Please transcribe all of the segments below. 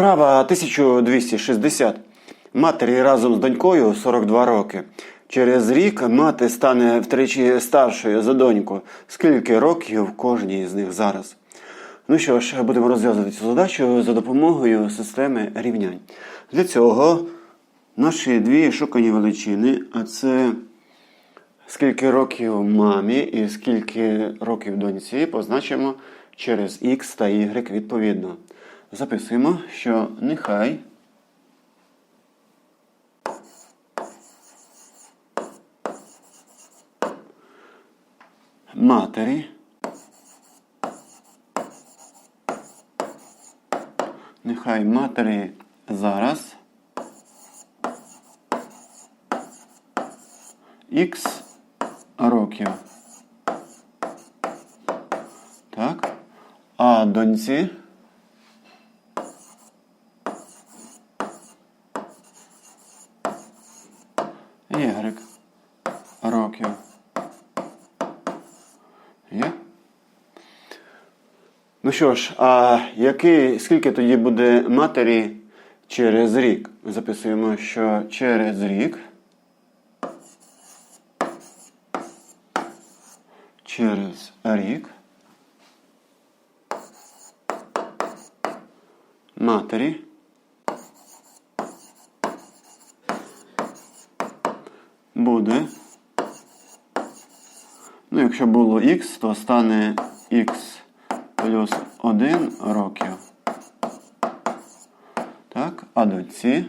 Справа 1260. Матері разом з донькою 42 роки. Через рік мати стане втричі старшою за доньку. Скільки років кожній з них зараз? Ну що ж, будемо розв'язувати цю задачу за допомогою системи рівнянь. Для цього наші дві шукані величини, а це скільки років мамі і скільки років доньці, позначимо через x та y відповідно. Записуємо, що нехай матері нехай матері зараз х років. Так. А доньці Y років. Є? Ну що ж, а який, скільки тоді буде матері через рік? Записуємо, що через рік. Через рік. Матері. Буде. Ну, якщо було х, то стане х плюс 1 років. Так, а до ці.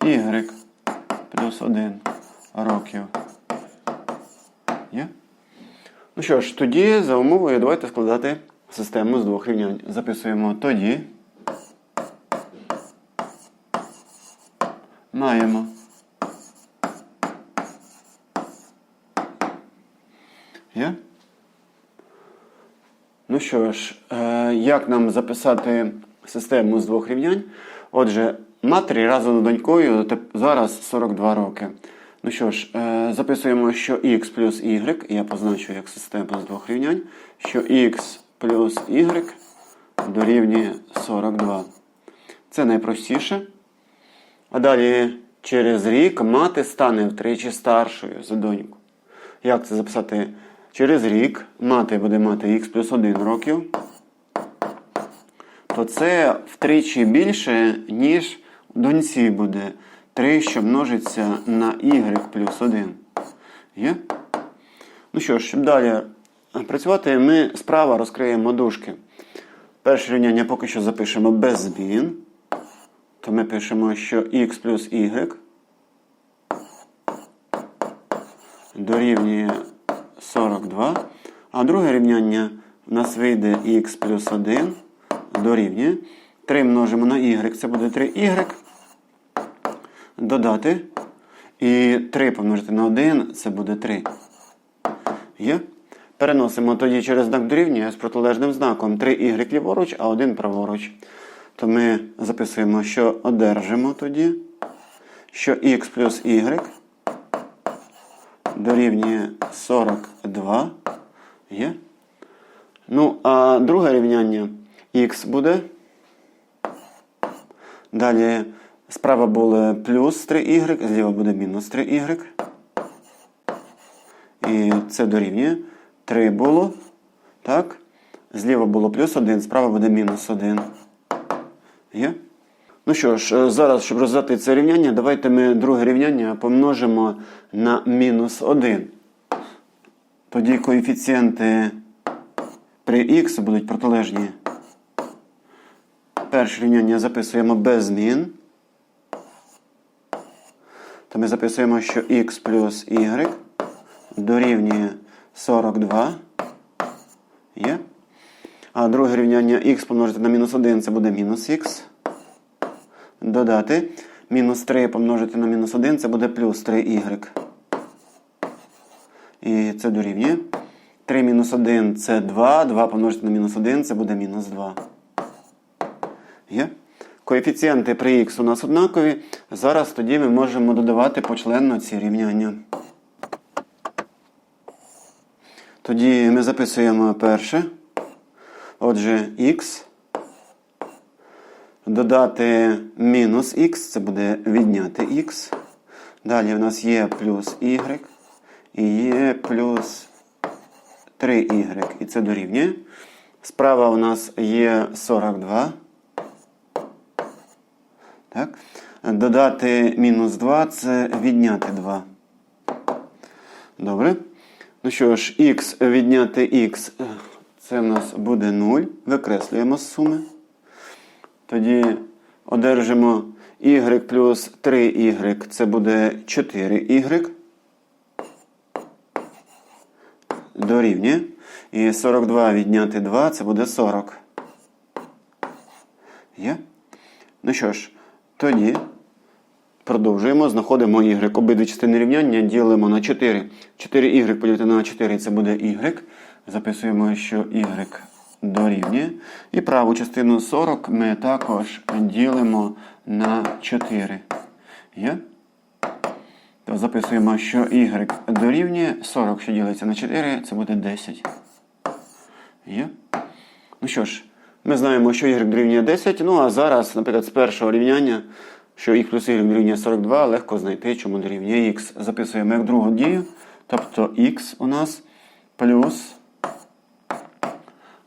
Y плюс 1 років. Є? Ну що ж, тоді за умовою давайте складати систему з двох рівнянь. Записуємо тоді. Маємо. Є? Ну що ж, е, як нам записати систему з двох рівнянь? Отже, матері разом з донькою зараз 42 роки. Ну що ж, е, записуємо, що x плюс y, я позначу як система з двох рівнянь, що x плюс y дорівнює 42. Це найпростіше. А далі через рік мати стане втричі старшою за доньку. Як це записати? Через рік мати буде мати х плюс 1 років, то це втричі більше, ніж доньці буде 3, що множиться на y плюс 1. Є? Ну що ж, щоб далі працювати, ми справа розкриємо дужки. Перше рівняння поки що запишемо без змін. То ми пишемо, що x плюс y дорівнює 42. А друге рівняння у нас вийде x плюс 1 дорівнює. 3 множимо на y, це буде 3y. Додати. І 3 помножити на 1, це буде 3. Є? Переносимо тоді через знак дорівнює з протилежним знаком 3y ліворуч, а 1 праворуч. То ми записуємо, що одержимо тоді, що x плюс y дорівнює 42. Є. Ну, а друге рівняння х буде. Далі справа буде плюс 3y, зліва буде мінус 3y. І це дорівнює. 3 було. Так. Зліва було плюс 1, справа буде мінус 1. Є? Ну що ж, е, зараз, щоб розв'язати це рівняння, давайте ми друге рівняння помножимо на мінус 1. Тоді коефіцієнти при х будуть протилежні. Перше рівняння записуємо без змін. То ми записуємо, що х плюс y дорівнює 42. Є. А друге рівняння х помножити на мінус 1 це буде мінус х. Додати. Мінус 3 помножити на мінус 1 це буде плюс 3y. І це дорівнює. 3 мінус 1 це 2. 2 помножити на мінус 1 це буде мінус 2. Є? Коефіцієнти при х у нас однакові. Зараз тоді ми можемо додавати почленно ці рівняння. Тоді ми записуємо перше. Отже, х. Додати мінус х, це буде відняти х. Далі в нас є плюс y і є плюс 3y. І це дорівнює. Справа у нас є 42. Так. Додати мінус 2 це відняти 2. Добре. Ну що ж, х відняти х, це в нас буде 0. Викреслюємо з суми. Тоді одержимо y плюс 3y, це буде 4y. Дорівнює. І 42 відняти 2, це буде 40. Є? Ну що ж, тоді продовжуємо, знаходимо y. Обидві частини рівняння ділимо на 4. 4y поділити на 4 це буде y. Записуємо, що y дорівнює. І праву частину 40 ми також ділимо на 4. Є? То записуємо, що y дорівнює 40, що ділиться на 4, це буде 10. Є? Ну що ж, ми знаємо, що y дорівнює 10. Ну а зараз, наприклад, з першого рівняння, що y плюс y дорівнює 42, легко знайти, чому дорівнює x. Записуємо як другу дію. Тобто x у нас плюс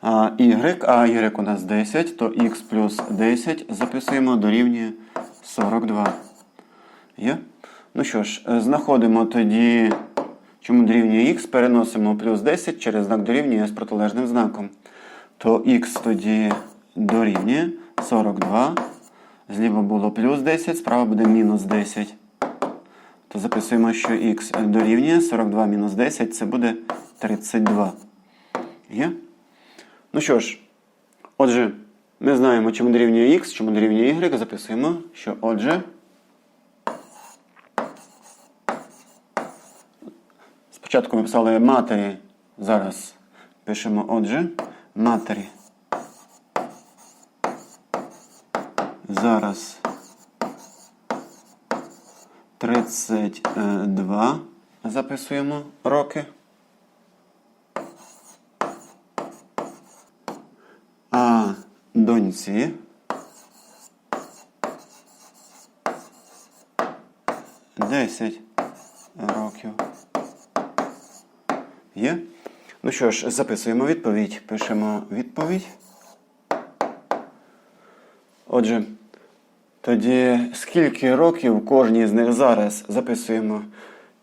y, а y у нас 10, то x плюс 10 записуємо дорівнює 42. Є? Ну що ж, е, знаходимо тоді, чому дорівнює х, переносимо плюс 10 через знак дорівнює з протилежним знаком. То х тоді дорівнює 42. Зліва було плюс 10, справа буде мінус 10. То записуємо, що х дорівнює 42 мінус 10, це буде 32. Є? Ну що ж, отже, ми знаємо, чому дорівнює х, чому дорівнює y. Записуємо, що отже. Спочатку ми писали матері, зараз пишемо отже. Матері. Зараз 32 записуємо роки. А доньці десять років. Є? Ну що ж, записуємо відповідь. Пишемо відповідь. Отже, тоді скільки років кожній з них зараз записуємо,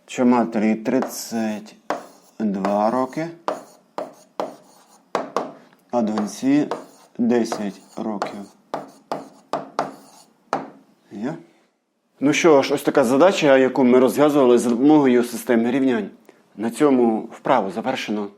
що матері 32 роки, а доньці 10 років. Є? Ну що ж, ось така задача, яку ми розв'язували за допомогою системи рівнянь. На цьому вправу завершено.